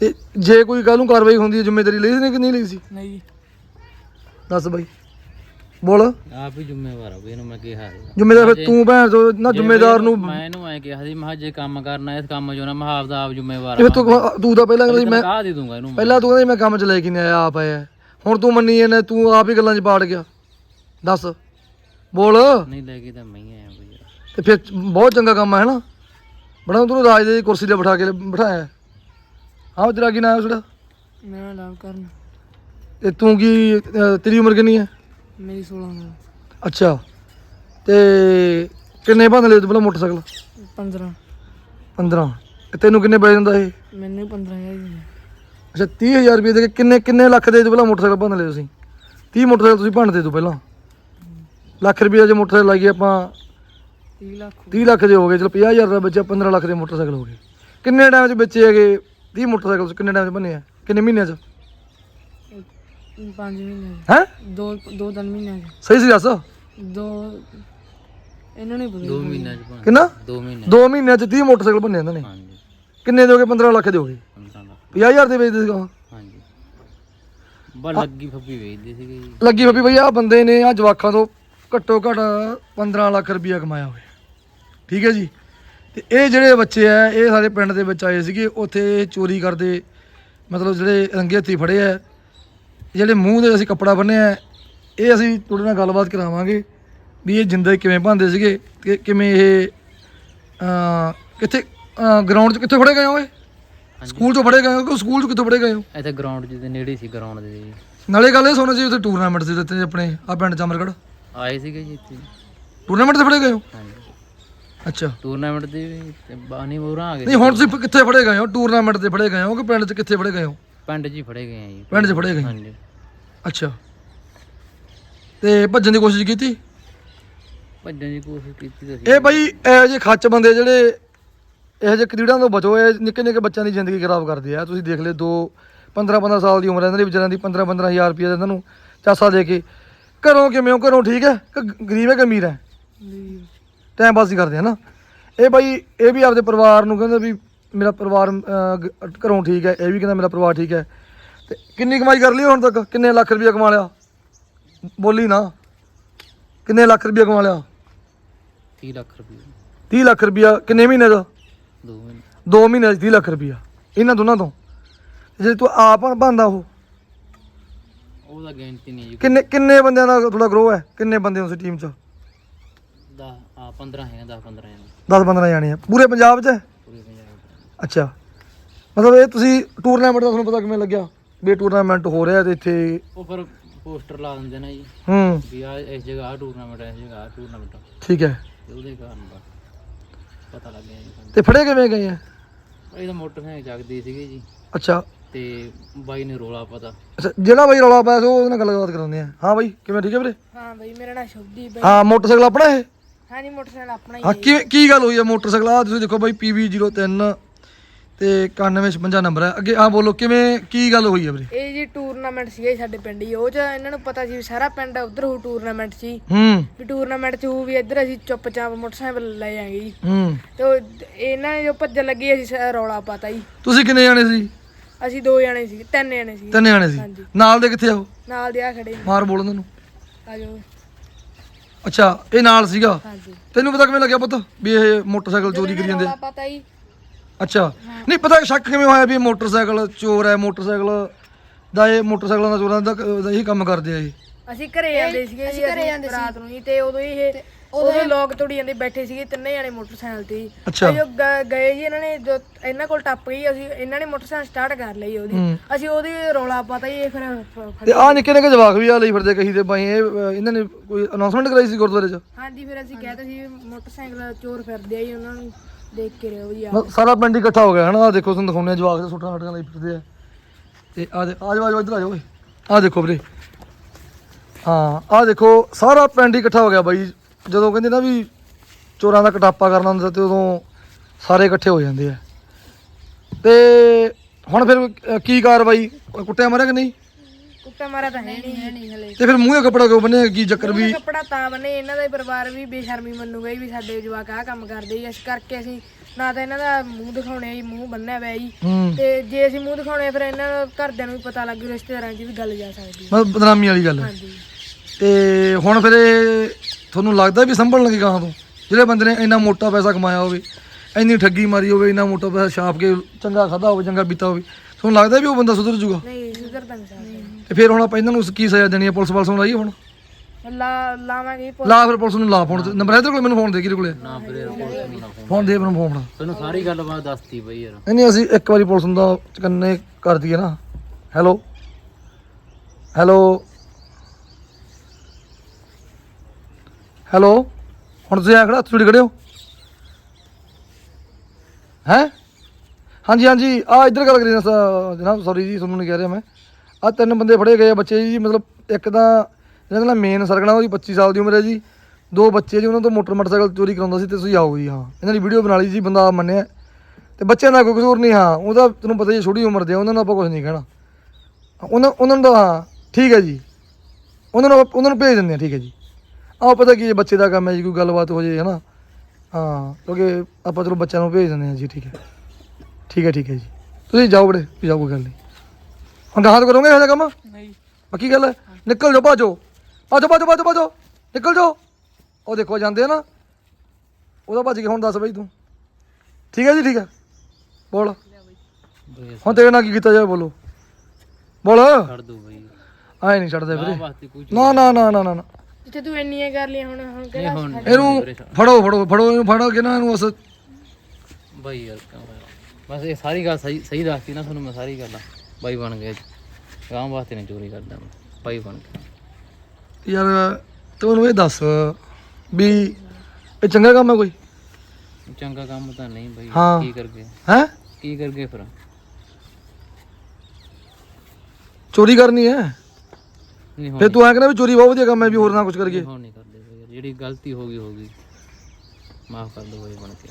ਤੇ ਜੇ ਕੋਈ ਕੱਲ ਨੂੰ ਕਾਰਵਾਈ ਹੁੰਦੀ ਹੈ ਜ਼ਿੰਮੇਵਾਰੀ ਲਈ ਸੀ ਕਿ ਨਹੀਂ ਲਈ ਸੀ? ਨਹੀਂ। ਜੀ ਦੱਸ ਬਾਈ। ਬੋਲ। ਆਪ ਹੀ ਜ਼ਿੰਮੇਵਾਰ ਆ ਵੀ ਇਹਨੂੰ ਮੈਂ ਕਿਹਾ ਸੀਗਾ। ਜ਼ਿੰਮੇਦਾਰ ਫਿਰ ਤੂੰ ਭੈਣ ਚੋ ਨਾ ਜ਼ਿੰਮੇਦਾਰ ਨੂੰ ਮੈਂ ਇਹਨੂੰ ਐ ਕਿਹਾ ਸੀ ਮੈਂ ਕਿਹਾ ਜੇ ਕੰਮ ਕਰਨਾ ਇਸ ਕੰਮ ਚੋਂ ਨਾ ਮੈਂ ਆਪਦਾ ਆਪ ਜ਼ਿੰਮੇਵਾਰ ਇਹ ਆ। ਤੂੰ ਤੂੰ ਤਾਂ ਪਹਿਲਾਂ ਕਹਿੰਦਾ ਸੀ ਮੈਂ ਕਹਾ ਦੇ ਦੂੰਗਾ ਇਹਨੂੰ ਮੈਂ। ਪਹਿਲਾਂ ਤੂੰ ਕਹਿੰਦਾ ਸੀ ਮੈਂ ਕੰਮ ਚ ਲੈ ਕੇ ਨਹੀਂ ਆਇਆ ਆਪ ਆਇਆ। ਹੁਣ ਤੂੰ ਮੰਨੀ ਇਹਨੇ ਤੂੰ ਆਪ ਹੀ ਗੱਲਾਂ 'ਚ ਪਾੜ ਗਿਆ। ਦੱਸ। ਬੋਲ। ਨਹੀਂ ਲੈ ਕੇ ਤਾਂ ਮੈਂ ਹੀ ਆਇਆ ਬਈ। ਯਾਰ। ਤੇ ਫਿਰ ਬਹੁਤ ਚੰਗਾ ਕੰਮ ਹੈ ਨਾ? ਬੜਾ ਤੂੰ ਰਾਜ ਦੀ ਕੁਰਸੀ ਤੇ ਬਿਠਾ ਕੇ ਬਿਠਾਇਆ। ਹਾਂ ਤੇਰਾ ਕੀ ਨਾਮ ਹੈ ਉਸਦਾ? ਮੇਰਾ ਲਾਭ ਕਰਨ। ਤੇ ਤੂੰ ਕੀ ਅਹ, ਤੇਰੀ ਉਮਰ ਕਿੰਨੀ ਹੈ? ਮੇਰੀ 16 ਨੂੰ ਅੱਛਾ। ਤੇ ਕਿੰਨੇ ਬੰਦ ਲਏ ਤੂੰ ਪਹਿਲਾਂ ਮੋਟਰਸਾਈਕਲ? 15 15 ਤੇ ਤੈਨੂੰ ਕਿੰਨੇ ਪੈ ਜਾਂਦਾ ਇਹ? ਮੈਨੂੰ 15000 ਹੀ ਅੱਛਾ 30000 ਰੁਪਏ ਦੇ ਕੇ ਕਿੰਨੇ ਕਿੰਨੇ ਲੱਖ ਦੇ ਤੂੰ ਪਹਿਲਾਂ ਮੋਟਰਸਾਈਕਲ ਬੰਦ ਲਏ ਤੁਸੀਂ? 30 ਮੋਟਰਸਾਈਕਲ ਤੁਸੀਂ ਭੰਨਦੇ ਤੂੰ ਪਹਿਲਾਂ। ਲੱਖ ਰੁਪਏ ਜੇ ਮੋਟਰਸਾਈਕਲ ਲਾਈਏ ਆਪਾਂ 30 ਲੱਖ 30 ਲੱਖ ਦੇ ਹੋ ਗਏ। ਚਲੋ 50000 ਦਾ ਬੱਚਾ 15 ਲੱਖ ਦੇ ਮੋਟਰਸਾਈਕਲ ਹੋ ਗਏ। ਕਿੰਨੇ ਟਾਈਮ 'ਚ ਵੇਚੇ ਹੈਗੇ? 30 ਮੋਟਰਸਾਈਕਲ ਤੁਸੀਂ ਕਿੰਨੇ ਟਾਈਮ 'ਚ ਭੰਨੇ ਆ? ਕਿੰਨੇ ਮਹੀਨਿਆਂ 'ਚ? 5 ਮਹੀਨੇ ਹੈ? ਦੋ ਦੋ ਤਿੰਨ ਮਹੀਨੇ ਸਹੀ ਸੀ ਦੱਸ। ਦੋ ਇਹਨਾਂ ਨੂੰ ਪਤਾ ਦੋ ਮਹੀਨਿਆਂ ਚ ਬਣ ਕਿੰਨਾ? ਦੋ ਮਹੀਨੇ 2 ਮਹੀਨਿਆਂ 'ਚ 30 ਮੋਟਰਸਾਈਕਲ ਭੰਨੇ ਇਹਨਾਂ ਨੇ। ਹਾਂਜੀ। ਕਿੰਨੇ ਦੋਗੇ 15 ਲੱਖ ਦੇ ਹੋ ਗਏ 15 ਲੱਖ 50000 ਦੇ ਵੇਚਦੇ ਸੀਗਾ ਹਾਂਜੀ। ਬਾ ਲੱਗੀ ਫੱਬੀ ਵੇਚਦੇ ਸੀਗੇ ਜੀ। ਲੱਗੀ ਬੱਬੀ ਬਈ ਆ ਬੰਦੇ ਨੇ ਆ ਜਵਾਕਾਂ ਤੋਂ ਘੱਟੋ ਘੱਟ 15 ਲੱਖ ਰੁਪਇਆ ਕਮਾਇਆ ਹੋਇਆ ਠੀਕ ਹੈ ਜੀ? ਤੇ ਇਹ ਜਿਹੜੇ ਬੱਚੇ ਆ ਇਹ ਸਾਰੇ ਪਿੰਡ ਦੇ ਵਿੱਚ ਆਏ ਸੀਗੇ। ਉੱਥੇ ਚੋਰੀ ਕਰਦੇ ਮਤਲਬ ਜਿਹੜੇ ਰੰਗੇ ਹੱਥੀ ਫੜੇ ਆ ਜਿਹੜੇ ਮੂੰਹ ਦੇ ਅਸੀਂ ਕੱਪੜਾ ਬੰਨਿਆ ਇਹ ਅਸੀਂ ਤੁਹਾਡੇ ਨਾਲ ਗੱਲਬਾਤ ਕਰਾਵਾਂਗੇ ਵੀ ਇਹ ਜਿੰਦੇ ਕਿਵੇਂ ਭਾਂਦੇ ਸੀਗੇ ਤੇ ਕਿਵੇਂ ਇਹ ਕਿੱਥੇ ਗਰਾਊਂਡ 'ਚ ਕਿੱਥੇ ਫੜੇ ਗਏ ਹੋ ਇਹ? ਸਕੂਲ 'ਚੋਂ ਫੜੇ ਗਏ ਹੋ ਕਿ ਸਕੂਲ 'ਚ ਕਿੱਥੋਂ ਫੜੇ ਗਏ ਹੋ? ਇੱਥੇ ਗਰਾਊਂਡ ਦੇ ਨੇੜੇ ਸੀ ਗਰਾਊਂਡ ਦੇ। ਜੀ ਨਾਲੇ ਗੱਲ ਇਹ ਸੁਣੋ ਜੀ ਉੱਥੇ ਟੂਰਨਾਮੈਂਟ ਸੀ ਦਿੱਤੇ ਆਪਣੇ ਆ ਪਿੰਡ ਚਮਰਗੜ੍ਹ। ਆਏ ਸੀਗੇ ਜੀ ਇੱਥੇ। ਟੂਰਨਾਮੈਂਟ ਤੇ ਫੜੇ ਗਏ ਹੋ? ਅੱਛਾ। ਟੂਰਨਾਮੈਂਟ ਦੇ ਬਾਨੀ ਮੋਰਾਂ ਆ ਗਏ ਨਹੀਂ ਹੁਣ ਤੁਸੀਂ ਕਿੱਥੇ ਫੜੇ ਗਏ ਹੋ? ਟੂਰਨਾਮੈਂਟ ਤੇ ਫੜੇ ਗਏ ਹੋ ਕਿ ਪਿੰਡ 'ਚ ਕਿੱਥੇ ਫੜੇ ਗਏ ਹੋ? ਪਿੰਡ 'ਚ ਹੀ ਫੜੇ ਗਏ ਆ ਜੀ। ਪਿੰਡ 'ਚ ਫੜੇ ਗਏ। ਹਾਂਜੀ। ਅੱਛਾ। ਤੇ ਭੱਜਣ ਦੀ ਕੋਸ਼ਿਸ਼ ਕੀਤੀ? ਭੱਜਣ ਦੀ ਕੋਸ਼ਿਸ਼ ਕੀਤੀ ਤਾਂ ਸੀ। ਇਹ ਬਈ ਇਹੋ ਜਿਹੇ ਖੱਚ ਬੰਦੇ ਜਿਹੜੇ ਇਹੋ ਜਿਹੇ ਕਦੀੜਾਂ ਤੋਂ ਬਚੋ ਇਹ ਨਿੱਕੇ ਨਿੱਕੇ ਬੱਚਿਆਂ ਦੀ ਜ਼ਿੰਦਗੀ ਖਰਾਬ ਕਰਦੇ ਆ। ਤੁਸੀਂ ਦੇਖ ਲਿਓ ਦੋ 15 15 ਸਾਲ ਦੀ ਉਮਰ ਹੈ ਇਹਨਾਂ ਦੀ ਵਿਚਾਰਿਆਂ ਦੀ 15 15 ਹਜ਼ਾਰ ਰੁਪਏ ਇਹਨਾਂ ਨੂੰ ਚਾਸਾ ਦੇ ਕੇ। ਘਰੋਂ ਕਿਵੇਂ ਹੋ? ਘਰੋਂ ਠੀਕ ਹੈ ਕਿ ਗਰੀਬ ਹੈ ਕਿ ਅਮੀਰ ਹੈ ਟਾਈਮ ਪਾਸ ਹੀ ਕਰਦੇ ਆ ਨਾ। ਇਹ ਬਾਈ ਇਹ ਵੀ ਆਪਦੇ ਪਰਿਵਾਰ ਨੂੰ ਕਹਿੰਦਾ ਵੀ ਮੇਰਾ ਪਰਿਵਾਰ ਘਰੋਂ ਠੀਕ ਹੈ ਇਹ ਵੀ ਕਹਿੰਦਾ ਮੇਰਾ ਪਰਿਵਾਰ ਠੀਕ ਹੈ ਤੇ ਕਿੰਨੀ ਕਮਾਈ ਕਰ ਲਈ ਹੁਣ ਤੱਕ? ਕਿੰਨੇ ਲੱਖ ਰੁਪਏ ਕਮਾ ਲਿਆ? ਬੋਲੀ ਨਾ। ਕਿੰਨੇ ਲੱਖ ਰੁਪਏ ਕਮਾ ਲਿਆ? 30 ਲੱਖ ਰੁਪਏ 30 ਲੱਖ ਰੁਪਇਆ ਕਿੰਨੇ ਮਹੀਨੇ ਦਾ? ਦੋ ਮਹੀਨੇ। 2 ਮਹੀਨੇ 'ਚ 30 ਲੱਖ ਰੁਪਇਆ ਇਹਨਾਂ ਦੋਨਾਂ ਤੋਂ? ਜੇ ਤੂੰ ਆਪ ਬੰਦਾ ਉਹ। ਉਹਦਾ ਗਿਣਤੀ ਨਹੀਂ ਜੀ ਕਿੰਨੇ ਕਿੰਨੇ ਬੰਦਿਆਂ ਦਾ ਤੁਹਾਡਾ ਗਰੋ ਹੈ? ਕਿੰਨੇ ਬੰਦੇ ਹੋ ਉਸ ਟੀਮ 'ਚ? 10 ਆ 15 ਹੈ 10 15 ਹੈ 10 15 ਜਾਣੇ ਆ। ਪੂਰੇ ਪੰਜਾਬ 'ਚ? ਪੂਰੇ ਪੰਜਾਬ ਅੱਛਾ। ਮਤਲਬ ਇਹ ਤੁਸੀਂ ਟੂਰਨਾਮੈਂਟ ਦਾ ਤੁਹਾਨੂੰ ਪਤਾ ਕਿਵੇਂ ਲੱਗਿਆ? ਵੀ ਟੂਰਨਾਮੈਂਟ ਹੋ ਰਿਹਾ ਤੇ ਇੱਥੇ ਉਹ ਫਿਰ ਪੋਸਟਰ ਲਾ ਦਿੰਦੇ ਨੇ ਜੀ। ਹੂੰ। ਵੀ ਆ ਇਸ ਜਗ੍ਹਾ ਆ ਟੂਰਨਾਮੈਂਟ ਇਸ ਜਗ੍ਹਾ ਆ ਟੂਰਨਾਮੈਂਟ ਠੀਕ ਹੈ। ਤੇ ਉਹਦੇ ਕਾਰਨ ਬਸ ਪਤਾ ਲੱਗ ਗਿਆ ਜੀ। ਸਾਨੂੰ ਤੇ ਫੜੇ ਕਿਵੇਂ ਗਏ ਆ? ਇਹ ਤਾਂ ਮੋਟਰਸਾਈਕਲ ਚੱਕਦੇ ਸੀਗੇ ਜੀ। ਅੱਛਾ। ਤੇ ਬਾਈ ਨੇ ਰੋਲਾ ਪਤਾ। ਅੱਛਾ ਜਿਹੜਾ ਬਾਈ ਰੌਲਾ ਪਾਇਆ ਸੀ ਉਹ ਉਹਦੇ ਨਾਲ ਗੱਲਬਾਤ ਕਰਾਉਂਦੇ ਆ। ਹਾਂ ਬਾਈ ਕਿਵੇਂ ਠੀਕ ਹੈ ਵੀਰੇ? ਹਾਂ ਬਈ ਮੇਰਾ ਨਾਮ ਸ਼ੁਭਦੀਪ ਹੈ ਹਾਂ ਮੋਟਰਸਾਈਕਲ ਆਪਣਾ ਇਹ? ਹਾਂਜੀ ਮੋਟਰਸਾਈਕਲ ਆਪਣਾ ਹੀ ਹਾਂ ਹੈ ਕਿਵੇਂ ਕੀ ਗੱਲ ਹੋਈ ਹੈ ਮੋਟਰਸਾਈਕਲ? ਆ ਤੁਸੀਂ ਦੇਖੋ ਬਾਈ PV03 ਤੇ 9156 ਨੰਬਰ ਹੈ। ਅੱਗੇ ਆ ਬੋਲੋ ਕਿਵੇਂ ਕੀ ਗੱਲ ਹੋਈ ਹੈ ਵੀਰੇ? ਇਹ ਜੀ ਟੂਰਨਾਮੈਂਟ ਜੀ ਸਾਡੇ ਪਿੰਡ ਹੀ ਉਹ ਚ ਇਹਨਾਂ ਨੂੰ ਪਤਾ ਸੀ ਸਾਰਾ ਪਿੰਡ ਉਧਰ ਹੋ ਟੂਰਨਾਮੈਂਟ ਸੀ ਹੂੰ। ਵੀ ਟੂਰਨਾਮੈਂਟ ਚ ਹੋਊ ਵੀ ਇੱਧਰ ਅਸੀਂ ਚੁੱਪਚਾਪ ਮੋਟਰਸਾਈਕਲ ਲੈ ਜਾਾਂਗੇ ਜੀ। ਹੂੰ। ਤੇ ਉਹ ਇਹਨਾਂ ਨੇ ਜੋ ਭੱਜਣ ਲੱਗੀ ਅਸੀਂ ਸ- ਰੌਲਾ ਪਾਤਾ ਜੀ। ਤੁਸੀਂ ਕਿੰਨੇ ਜਾਣੇ ਸੀ? ਅਸੀਂ ਦੋ ਜਣੇ ਸੀ ਤਿੰਨ ਜਣੇ ਸੀ। ਤਿੰਨ ਜਾਣੇ ਸੀ। ਹਾਂਜੀ। ਨਾਲ ਦੇ ਕਿੱਥੇ ਆ ਉਹ? ਨਾਲ ਦੇ ਆ ਖੜੇ ਨੇ। ਮਾਰ ਬੋਲ ਉਹਨਾਂ ਨੂੰ ਆ ਜਾਓ। ਅੱਛਾ ਇਹ ਨਾਲ ਸੀਗਾ? ਹਾਂਜੀ। ਤੈਨੂੰ ਪਤਾ ਕਿਵੇਂ ਲੱਗਿਆ ਪੁੱਤ ਵੀ ਇਹ ਮੋਟਰਸਾਈਕਲ ਚੋਰੀ ਕਰੀ ਜਾਂਦੇ ਰੌਲਾ ਪਤਾ ਜੀ ਅੱਛਾ। ਨਹੀਂ ਪਤਾ ਸ਼ੱਕ ਕਿਵੇਂ ਹੋਇਆ ਵੀ ਇਹ ਮੋਟਰਸਾਈਕਲ ਚੋਰ ਹੈ ਮੋਟਰਸਾਈਕਲ ਦਾ ਇਹ ਮੋਟਰਸਾਈਕਲਾਂ ਦਾ ਚੋਰਾਂ ਦਾ ਦਾ ਇਹੀ ਕੰਮ ਕਰਦੇ ਆ ਇਹ। ਅਸੀਂ ਘਰੇ ਜਾਂਦੇ ਸੀਗੇ ਜੀ ਘਰੇ ਜਾਂਦੇ ਰਾਤ ਨੂੰ ਜੀ ਤੇ ਉਦੋਂ ਹੀ ਇਹ ਉਦੋਂ ਲੋਕ ਤੋੜੀ ਜਾਂਦੇ ਬੈਠੇ ਸੀਗੇ ਤਿੰਨੇ ਜਣੇ ਮੋਟਰਸਾਈਕਲ ਤੇ ਜੀ। ਅੱਛਾ। ਗ- ਗਏ ਜੀ ਇਹਨਾਂ ਨੇ ਜੋ ਇਹਨਾਂ ਕੋਲ ਟੱਪ ਗਈ ਅਸੀਂ ਇਹਨਾਂ ਨੇ ਮੋਟਰਸਾਈਕਲ ਸਟਾਰਟ ਕਰ ਲਈ ਉਹਦੀ। ਅਸੀਂ ਉਹਦੀ ਰੌਲਾ ਪਤਾ ਜੀ ਇਹ ਫਿਰ ਫ- ਤੇ ਆ ਨਿੱਕੇ ਨਿੱਕੇ ਜਵਾਕ ਵੀ ਆ ਲਈ ਫਿਰਦੇ ਕਹੀ ਦੇ ਬਾਈ ਇਹ ਅਹ, ਇਹਨਾਂ ਨੇ ਕੋਈ ਅਨਾਉਂਸਮੈਂਟ ਕਰਾਈ ਸੀ ਗੁਰਦੁਆਰੇ 'ਚ? ਹਾਂਜੀ ਫਿਰ ਅਸੀਂ ਕਹਿੰਦੇ ਸੀ ਵੀ ਮੋਟਰਸਾਈਕਲ ਚੋਰ ਫਿਰਦੇ ਆ ਜੀ ਉਹਨਾਂ ਨੂੰ। ਦੇਖ ਕੇ ਰਹੋ ਜੀ ਆ। ਸਾਰਾ ਪਿੰਡ ਹੀ ਇਕੱਠਾ ਹੋ ਗਿਆ ਹਨਾ? ਆ ਦੇਖੋ ਤੁਹਾਨੂੰ ਦਿਖਾਉਂਦੇ ਆ ਜਵਾਕ ਦੇ ਸੁੱਟਾਂ ਹਟਾਂ ਲਈ ਫਿਰਦੇ ਆ। ਤੇ ਆ ਦੇ ਆ ਜਾਓ ਆ ਜਾਓ ਇੱਧਰ ਆ ਜਾਓ ਓਏ। ਆ ਦੇਖੋ ਵੀਰੇ। ਹਾਂ ਆ ਦੇਖੋ ਸਾਰਾ ਪਿੰਡ ਹੀ ਇਕੱਠਾ ਹੋ ਗਿਆ ਬਾਈ। ਜਦੋਂ ਕਹਿੰਦੇ ਨਾ ਵੀ ਚੋਰਾਂ ਦਾ ਕਟਾਪਾ ਕਰਨਾ ਹੁੰਦਾ ਤੇ ਉਦੋਂ ਸਾਰੇ ਇਕੱਠੇ ਹੋ ਜਾਂਦੇ ਆ। ਤੇ ਹੁਣ ਫਿਰ ਅਹ, ਕੀ ਕਾਰਵਾਈ? ਕੁੱਟਿਆ ਮਾਰਿਆ ਕਿ ਨਹੀਂ? ਤਾਂ ਹੈ ਨਹੀਂ ਨਹੀਂ। ਹਲੇ। ਤੇ ਫਿਰ ਮੂੰਹ ਦਾ ਕੱਪੜਾ ਕਿਉਂ ਬੰਨਿਆ ਕੀ ਚੱਕਰ ਵੀ? ਕੱਪੜਾ ਤਾਂ ਬਨੇ ਇਹਨਾਂ ਦਾ ਹੀ ਪਰਿਵਾਰ ਵੀ ਬੇਸ਼ਰਮੀ ਮੰਨੂਗਾ ਜੀ ਵੀ ਸਾਡੇ ਜਵਾਕ ਆਹ ਕੰਮ ਕਰਦੇ ਜੀ ਇਸ ਕਰਕੇ ਅਸੀਂ ਨਾ ਤਾਂ ਇਹਨਾਂ ਦਾ ਮੂੰਹ ਦਿਖਾਉਣੇ ਜੀ ਮੂੰਹ ਬੰਨਿਆ ਹੋਇਆ ਜੀ। ਹੂੰ। ਤੇ ਜੇ ਅਸੀਂ ਮੂੰਹ ਦਿਖਾਉਣੇ ਫਿਰ ਇਹਨਾਂ ਨੂੰ ਘਰਦਿਆਂ ਨੂੰ ਵੀ ਪਤਾ ਲੱਗ ਰਿਸ਼ਤੇਦਾਰਾਂ 'ਚ ਵੀ ਗੱਲ ਜਾ ਸਕਦੀ ਹੈ ਮਤਲਬ ਬਦਨਾਮੀ ਵਾਲੀ ਗੱਲ। ਹੈ ਹਾਂਜੀ। ਤੇ ਹੁਣ ਫਿਰ ਇਹ ਤੁਹਾਨੂੰ ਲੱਗਦਾ ਵੀ ਸੰਭਲਣ ਲੱਗੇ ਗਾਹਾਂ ਤੋਂ? ਜਿਹੜੇ ਬੰਦੇ ਨੇ ਇੰਨਾ ਮੋਟਾ ਪੈਸਾ ਕਮਾਇਆ ਹੋਵੇ ਇੰਨੀ ਠੱਗੀ ਮਾਰੀ ਹੋਵੇ ਇੰਨਾ ਮੋਟਾ ਪੈਸਾ ਛਾਪ ਕੇ ਚੰਗਾ ਖਾਦਾ ਹੋਵੇ ਚੰਗਾ ਪੀਤਾ ਹੋਵੇ ਤੁਹਾਨੂੰ ਲੱਗਦਾ ਵੀ ਉਹ ਬੰਦਾ ਸੁਧਰ ਜੂਗਾ? ਨਹੀਂ ਸੁਧਰ ਤਾਂ ਨਹੀਂ ਸਕਦੇ। ਤੇ ਫਿਰ ਹੁਣ ਆਪਾਂ ਇਹਨਾਂ ਨੂੰ ਕੀ ਸਜ਼ਾ ਦੇਣੀ ਹੈ? ਪੁਲਿਸ ਵਾਲਸ ਨੂੰ ਲਾਈਏ ਹੁਣ? ਲਾ ਲਾਵਾਂਗੇ ਪੁਲਿਸ- ਲਾ ਫਿਰ ਪੁਲਿਸ ਨੂੰ ਲਾ ਫੋਨ ਤੇ। ਨੰਬਰ ਹੈ ਤੇਰੇ ਕੋਲ? ਮੈਨੂੰ ਫੋਨ ਦੇ ਕਿਹਦੇ ਕੋਲੇ? ਨਾ ਵੀਰੇ ਪੁਲਿਸ ਨੂੰ ਨਾ ਫੋਨ। ਫੋਨ ਦੇ ਮੈਨੂੰ ਫੋਨ। ਫੜਾ ਤੈਨੂੰ ਸਾਰੀ ਗੱਲਬਾਤ ਦੱਸਤੀ ਬਈ ਯਾਰ। ਨਹੀਂ ਨਹੀਂ ਅਸੀਂ ਇੱਕ ਵਾਰੀ ਪੁਲਿਸ ਨੂੰ ਦਾ ਚਕੰਨੇ ਕਰ ਦਈਏ ਨਾ। ਹੈਲੋ? ਹੈਲੋ? ਹੈਲੋ? ਹੁਣ ਤੁਸੀਂ ਆਖੜਾ ਤੁਸੀਂ ਖੜੇ ਹੋ। ਹੈ? ਹਾਂਜੀ ਹਾਂਜੀ। ਆ ਇੱਧਰ ਗੱਲ ਕਰੀ ਨਾ ਸ- ਜਨਾਬ ਸੌਰੀ ਜੀ ਤੁਹਾਨੂੰ ਨਹੀਂ ਕਹਿ ਰਿਹਾ ਮੈਂ। ਆ ਤਿੰਨ ਬੰਦੇ ਫੜੇ ਗਏ ਆ ਬੱਚੇ ਜੀ ਮਤਲਬ ਇੱਕ ਤਾਂ ਜਿਹੜਾ ਨਾ ਮੇਨ ਸਰਗਣਾ ਉਹਦੀ 25 ਸਾਲ ਦੀ ਉਮਰ ਹੈ ਜੀ। ਦੋ ਬੱਚੇ ਜੀ ਉਹਨਾਂ ਤੋਂ ਮੋਟਰ ਮੋਟਰਸਾਈਕਲ ਚੋਰੀ ਕਰਾਉਂਦਾ ਸੀ ਤੇ ਤੁਸੀਂ ਆਓ ਜੀ ਹਾਂ। ਇਹਨਾਂ ਦੀ ਵੀਡੀਓ ਬਣਾ ਲਈ ਜੀ ਬੰਦਾ ਮੰਨਿਆ। ਤੇ ਬੱਚਿਆਂ ਦਾ ਕੋਈ ਕਸੂਰ ਨਹੀਂ ਹਾਂ। ਉਹਦਾ ਤੈਨੂੰ ਪਤਾ ਜੀ ਛੋਟੀ ਉਮਰ ਦੇ ਆ, ਉਹਨਾਂ ਨੂੰ ਆਪਾਂ ਕੁਝ ਨਹੀਂ ਕਹਿਣਾ। ਉਹਨਾਂ ਉਹਨਾਂ ਨੂੰ ਤਾਂ ਹਾਂ ਠੀਕ ਹੈ ਜੀ। ਉਹਨਾਂ ਨੂੰ ਆਪਾਂ- ਉਹਨਾਂ ਨੂੰ ਭੇਜ ਦਿੰਦੇ ਆ ਠੀਕ ਹੈ ਜੀ। ਆਹ ਪਤਾ ਕੀ ਹੈ ਬੱਚੇ ਦਾ ਕੰਮ ਹੈ ਜੀ ਕੋਈ ਗੱਲਬਾਤ ਹੋ ਜੇ ਹਨਾ। ਹਾਂ ਕਿਉਂਕਿ ਆਪਾਂ ਚਲੋ ਬੱਚਿਆਂ ਨੂੰ ਭੇਜ ਦਿੰਦੇ ਆ ਜੀ ਠੀਕ ਹੈ। ਠੀਕ ਹੈ ਠੀਕ ਹੈ ਜੀ। ਤੁਸੀਂ ਜਾਓ ਬੜੇ ਜਾਓ ਕੋਈ ਗੱਲ ਨਹੀਂ। ਹੁਣ ਗਾਹਾਂ ਤੋਂ ਕਰੋਗੇ ਇਹਦਾ ਕੰਮ? ਨਹੀਂ। ਪੱਕੀ ਗੱਲ ਹੈ ਨਿਕਲ ਜਾਓ ਭਾਜੋ ਭਾਜੋ ਭਾਜੋ ਭਾਜੋ ਭਾਜੋ ਨਿਕਲ ਜਾਓ। ਉਹ ਦੇਖੋ ਜਾਂਦੇ ਆ ਨਾ। ਉਹਦਾ ਭੱਜ ਕੇ ਹੁਣ ਦੱਸ ਬਈ ਤੂੰ। ਠੀਕ ਹੈ ਜੀ ਠੀਕ ਹੈ। ਬੋਲ। ਹੁਣ ਤੇਰੇ ਨਾਲ ਕੀ ਕੀਤਾ ਜਾਵੇ ਬੋਲੋ। ਬੋਲ। ਛੱਡ ਦੋ ਬਈ। ਆਏ ਨਹੀਂ ਛੱਡਦੇ ਵੀਰੇ। ਵਾਸਤੇ ਕੋਈ ਨਾ ਨਾ ਨਾ ਨਾ ਨਾ ਨਾ। ਜਿੱਥੇ ਤੂੰ ਇੰਨੀਆਂ ਕਰ ਲਈਆਂ ਹੁਣ ਹੁਣ ਕਿਹੜਾ ਹੁਣ ਇਹਨੂੰ ਫੜੋ ਫੜੋ ਫੜੋ ਇਹਨੂੰ ਫੜੋ ਕਿ ਨਾ ਇਹਨੂੰ ਉਸ ਬਈ ਯਾਰ ਕਿਉਂ ਹੋਇਆ? ਬਸ ਇਹ ਸਾਰੀ ਗੱਲ ਸਹੀ ਸਹੀ ਦੱਸਤੀ ਨਾ ਤੁਹਾਨੂੰ ਮੈਂ ਸਾਰੀ ਗੱਲ। ਬਾਈ ਬਣ ਗਿਆ ਗਾਂ ਵਾਸਤੇ ਨਹੀਂ ਚੋਰੀ ਕਰਦਾ ਮੈਂ। ਬਾਈ ਬਣ ਗਿਆ। ਯਾਰ ਤੂੰ ਉਹਨੂੰ ਇਹ ਦੱਸ ਵੀ ਇਹ ਚੰਗਾ ਕੰਮ ਹੈ ਕੋਈ? ਚੰਗਾ ਕੰਮ ਤਾਂ ਨਹੀਂ ਬਈ ਹਾਂ। ਕੀ ਕਰ ਗਏ? ਹੈ? ਕੀ ਕਰ ਗਏ ਫਿਰ? ਚੋਰੀ ਕਰਨੀ ਹੈ? ਨਹੀਂ ਹੁਣ ਫਿਰ ਤੂੰ ਐਂ ਕਹਿੰਦਾ ਵੀ ਚੋਰੀ ਬਹੁਤ ਵਧੀਆ ਕੰਮ ਹੈ ਵੀ ਹੋਰ ਨਾ ਕੁਝ ਕਰਗੇ ਹੁਣ ਨਹੀਂ ਕਰਦੇ ਬਈ ਯਾਰ। ਜਿਹੜੀ ਗਲਤੀ ਹੋ ਗਈ ਹੋ ਗਈ। ਮਾਫ ਕਰ ਦੋ ਬਈ ਬਣ ਕੇ।